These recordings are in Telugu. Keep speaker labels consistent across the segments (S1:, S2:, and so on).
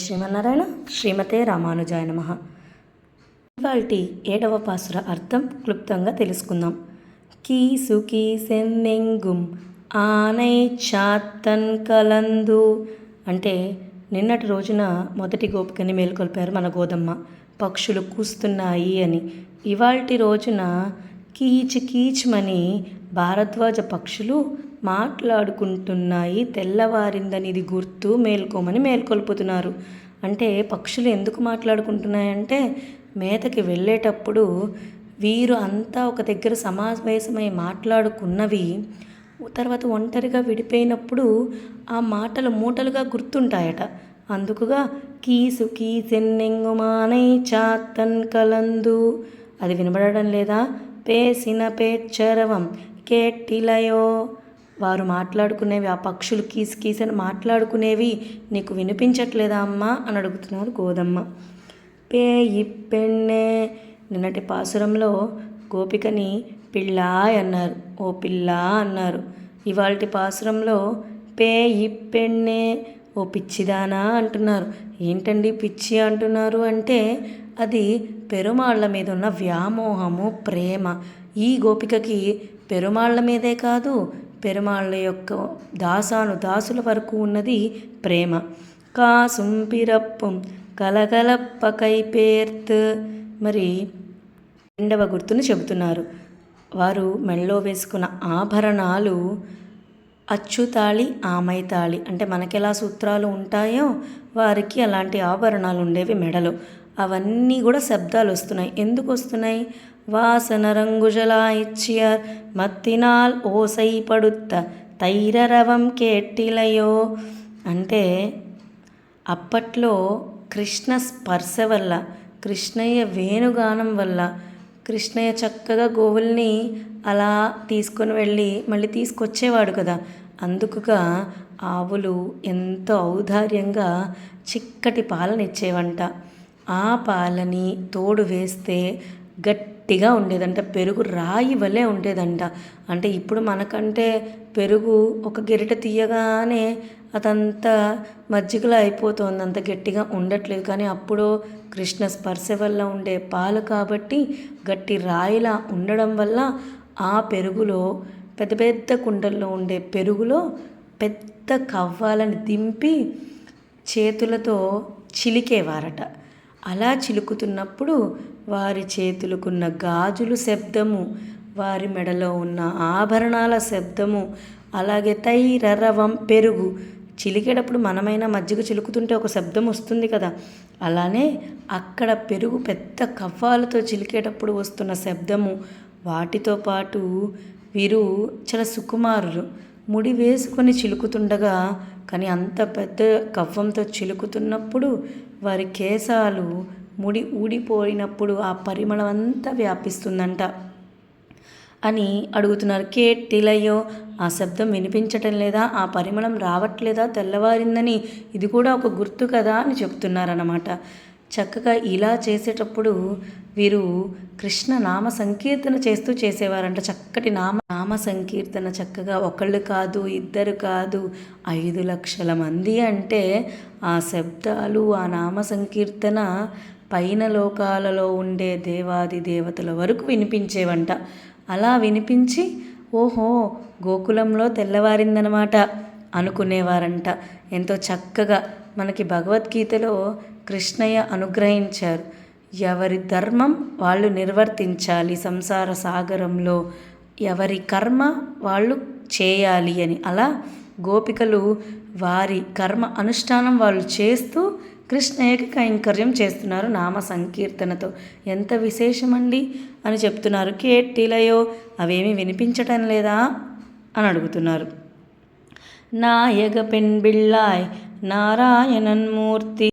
S1: శ్రీమన్నారాయణ శ్రీమతే రామానుజాయ నమ. ఇవాల్టి ఏడవ పాసుర అర్థం క్లుప్తంగా తెలుసుకుందాం. కీసు కీసెన్నెంగుం ఆనై చాత్తన్ కలందు అంటే నిన్నటి రోజున మొదటి గోపికని మేల్కొల్పారు మన గోదమ్మ. పక్షులు కూస్తున్నాయి అని. ఇవాల్టి రోజున కీచ్ కీచ్మని భారద్వాజ పక్షులు మాట్లాడుకుంటున్నాయి తెల్లవారిందనిది గుర్తు మేల్కోమని మేల్కొల్పుతున్నారు. అంటే పక్షులు ఎందుకు మాట్లాడుకుంటున్నాయంటే మేతకి వెళ్ళేటప్పుడు వీరు అంతా ఒక దగ్గర సమావేశమై మాట్లాడుకున్నవి తర్వాత ఒంటరిగా విడిపోయినప్పుడు ఆ మాటలు మూటలుగా గుర్తుంటాయట. అందుకుగా కీసు కీసెన్నెంగుమానై చాతన్ కలందు. అది వినబడడం లేదా? పేసిన పేచ్చరవం కేటిలయో వారు మాట్లాడుకునేవి ఆ పక్షులు కీసి కీసని అని మాట్లాడుకునేవి నీకు వినిపించట్లేదా అమ్మా? అని అడుగుతున్నారు గోదమ్మ. పే ఇప్పెన్నే నిన్నటి పాసురంలో గోపికని పిల్లా అన్నారు. ఓ పిల్లా అన్నారు. ఇవాళ పాసురంలో పే ఇప్పెన్నే ఓ పిచ్చిదానా అంటున్నారు. ఏంటండి పిచ్చి అంటున్నారు అంటే అది పెరుమాళ్ళ మీద ఉన్న వ్యామోహము ప్రేమ. ఈ గోపికకి పెరుమాళ్ళ మీదే కాదు పెరుమాళ్ళ యొక్క దాసాను దాసుల వరకు ఉన్నది ప్రేమ. కాసుం పిరప్పుం కలగలప్పకై మరి రెండవ గుర్తును చెబుతున్నారు. వారు మెళ్ళో వేసుకున్న ఆభరణాలు అచ్చుతాళి ఆమైతాళి అంటే మనకెలా సూత్రాలు ఉంటాయో వారికి అలాంటి ఆభరణాలు ఉండేవి మెడలో. అవన్నీ కూడా శబ్దాలు వస్తున్నాయి. ఎందుకు వస్తున్నాయి? వాసన రంగుజలా ఇచ్చియర్ మత్తినాల్ ఓసై పడుత్త తైరరవం కేట్టిలయో. అంటే అప్పట్లో కృష్ణ స్పర్శ వల్ల కృష్ణయ్య వేణుగానం వల్ల కృష్ణయ్య చక్కగా గోవుల్ని అలా తీసుకొని వెళ్ళి మళ్ళీ తీసుకొచ్చేవాడు కదా. అందుకుగా ఆవులు ఎంతో ఔదార్యంగా చిక్కటి పాలనిచ్చేవంట. ఆ పాలని తోడు వేస్తే గట్టిగా ఉండేదంట. పెరుగు రాయి వలె ఉండేదంట. అంటే ఇప్పుడు మనకంటే పెరుగు ఒక గిరిట తీయగానే అదంతా మజ్జిగలో అయిపోతుంది. అంత గట్టిగా ఉండట్లేదు. కానీ అప్పుడు కృష్ణ స్పర్శ వల్ల ఉండే పాలు కాబట్టి గట్టి రాయిలా ఉండడం వల్ల ఆ పెరుగులో పెద్ద పెద్ద కుండల్లో ఉండే పెరుగులో పెద్ద కవ్వాలని దింపి చేతులతో చిలికేవారట. అలా చిలుకుతున్నప్పుడు వారి చేతులకున్న గాజులు శబ్దము వారి మెడలో ఉన్న ఆభరణాల శబ్దము అలాగే తైరరవం పెరుగు చిలికేటప్పుడు మనమైనా మజ్జిగ చిలుకుతుంటే ఒక శబ్దం వస్తుంది కదా. అలానే అక్కడ పెరుగు పెద్ద కవ్వాలతో చిలికేటప్పుడు వస్తున్న శబ్దము వాటితో పాటు వీరు చాలా సుకుమారులు. ముడి వేసుకొని చిలుకుతుండగా కానీ అంత పెద్ద కవ్వంతో చిలుకుతున్నప్పుడు వారి కేశాలు ముడి ఊడిపోయినప్పుడు ఆ పరిమళం అంతా వ్యాపిస్తుందంట అని అడుగుతున్నారు. కేట్టిలయ్యో ఆ శబ్దం వినిపించటం లేదా? ఆ పరిమళం రావట్లేదా? తెల్లవారిందని. ఇది కూడా ఒక గుర్తు కదా అని చెప్తున్నారన్నమాట. చక్కగా ఇలా చేసేటప్పుడు వీరు కృష్ణ నామ సంకీర్తన చేస్తూ చేసేవారంట. చక్కటి నామ నామ సంకీర్తన చక్కగా ఒకళ్ళు కాదు ఇద్దరు కాదు ఐదు లక్షల మంది అంటే ఆ శబ్దాలు ఆ నామ సంకీర్తన పైన లోకాలలో ఉండే దేవాది దేవతల వరకు వినిపించేవంట. అలా వినిపించి ఓహో గోకులంలో తెల్లవారిందనమాట అనుకునేవారంట. ఎంతో చక్కగా మనకి భగవద్గీతలో కృష్ణయ్య అనుగ్రహించారు. ఎవరి ధర్మం వాళ్ళు నిర్వర్తించాలి సంసార సాగరంలో ఎవరి కర్మ వాళ్ళు చేయాలి అని. అలా గోపికలు వారి కర్మ అనుష్ఠానం వాళ్ళు చేస్తూ కృష్ణయ్యకి కైంకర్యం చేస్తున్నారు నామ సంకీర్తనతో. ఎంత విశేషమండి అని చెప్తున్నారు. కేట్టిలయో అవేమి వినిపించటం లేదా అని అడుగుతున్నారు. నాయగ పెన్బిళ్ళాయ్ నారాయణన్మూర్తి.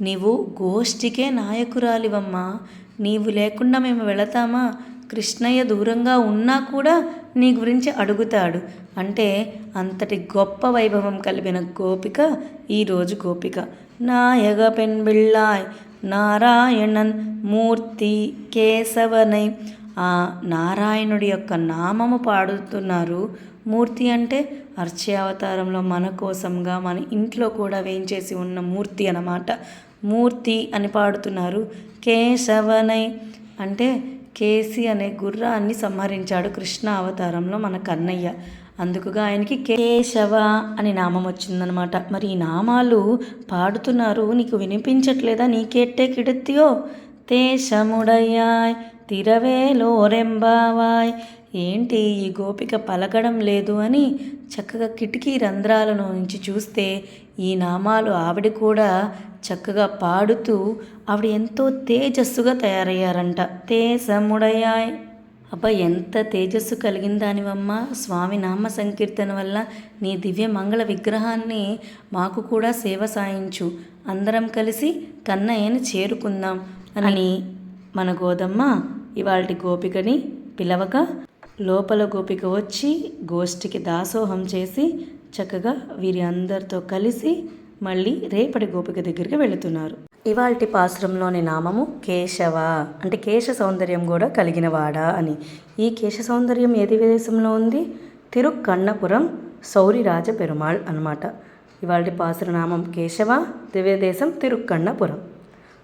S1: నీవు గోష్ఠికే నాయకురాలివమ్మా. నీవు లేకుండా మేము వెళతామా? కృష్ణయ్య దూరంగా ఉన్నా కూడా నీ గురించి అడుగుతాడు. అంటే అంతటి గొప్ప వైభవం కలిపిన గోపిక ఈరోజు గోపిక. నాయగ పెన్బిళ్ళాయ్ నారాయణన్ మూర్తి కేశవనై. ఆ నారాయణుడి యొక్క నామము పాడుతున్నారు మూర్తి అంటే అర్చే అవతారంలో మన కోసంగా మన ఇంట్లో కూడా వేయించేసి ఉన్న మూర్తి అన్నమాట. మూర్తి అని పాడుతున్నారు. కేశవనై అంటే కేసి అనే గుర్రాన్ని సంహరించాడు కృష్ణ అవతారంలో మన కన్నయ్య. అందుకుగా ఆయనకి కేశవ అని నామం వచ్చిందనమాట మరి ఈ నామాలు పాడుతున్నారు నీకు వినిపించట్లేదా? నీకెట్టే కిడెత్తియో? తేషముడయ్యాయ్ తిరవేలోరెంబావాయ్. ఏంటి ఈ గోపిక పలకడం లేదు అని చక్కగా కిటికీ రంధ్రాలను నుంచి చూస్తే ఈ నామాలు ఆవిడ కూడా చక్కగా పాడుతూ ఆవిడ ఎంతో తేజస్సుగా తయారయ్యారంట. తేసముడయ్యాయ్ అబ్బా ఎంత తేజస్సు కలిగిన దానివమ్మ స్వామి నామ సంకీర్తన వల్ల నీ దివ్య మంగళ విగ్రహాన్ని మాకు కూడా సేవ సాయించు. అందరం కలిసి కన్నయ్యని చేరుకుందాం. అని. మన గోదమ్మ ఇవాళ గోపికని పిలవక లోపల గోపిక వచ్చి గోష్ఠికి దాసోహం చేసి చక్కగా వీరి అందరితో కలిసి మళ్ళీ రేపటి గోపిక దగ్గరికి వెళుతున్నారు. ఇవాల్టి పాశ్రంలోని నామము కేశవ. అంటే కేశ సౌందర్యం కూడా కలిగినవాడా అని. ఈ కేశ సౌందర్యం ఏది దేశంలో ఉంది? తిరుక్కన్నపురం సౌరిరాజ పెరుమాళ్ అనమాట ఇవాళ పాసురనామం కేశవ దివ్యదేశం తిరుక్కన్నపురం.